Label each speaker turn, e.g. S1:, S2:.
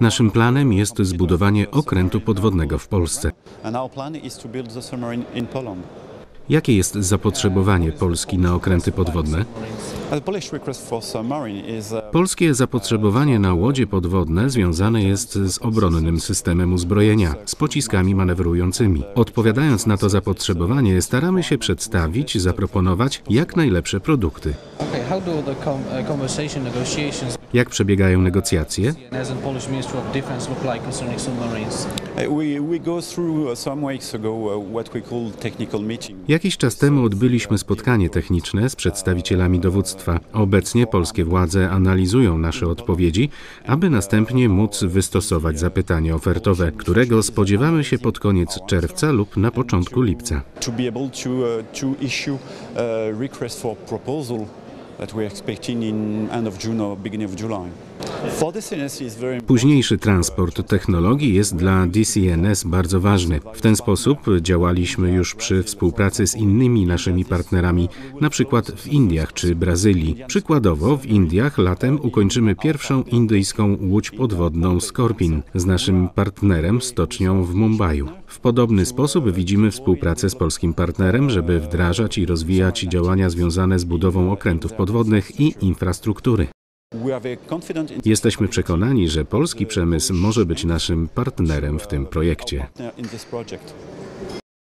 S1: Naszym planem jest zbudowanie okrętu podwodnego w Polsce. Jakie jest zapotrzebowanie Polski na okręty podwodne? Polskie zapotrzebowanie na łodzie podwodne związane jest z obronnym systemem uzbrojenia, z pociskami manewrującymi. Odpowiadając na to zapotrzebowanie, staramy się przedstawić, zaproponować jak najlepsze produkty.
S2: Uh,
S1: Jak przebiegają negocjacje?
S3: uh, uh.
S1: Jakiś czas temu odbyliśmy spotkanie techniczne z przedstawicielami dowództwa. Obecnie polskie władze analizują nasze odpowiedzi, aby następnie móc wystosować zapytanie ofertowe, którego spodziewamy się pod koniec czerwca lub na początku lipca.
S3: uh, that we're expecting in end of June or beginning of July.
S1: Późniejszy transport technologii jest dla DCNS bardzo ważny. W ten sposób działaliśmy już przy współpracy z innymi naszymi partnerami, na przykład w Indiach czy Brazylii. Przykładowo w Indiach latem ukończymy pierwszą indyjską łódź podwodną Scorpin z naszym partnerem stocznią w Mumbai. W podobny sposób widzimy współpracę z polskim partnerem, żeby wdrażać i rozwijać działania związane z budową okrętów podwodnych i infrastruktury. Jesteśmy przekonani, że polski przemysł może być naszym partnerem w tym projekcie.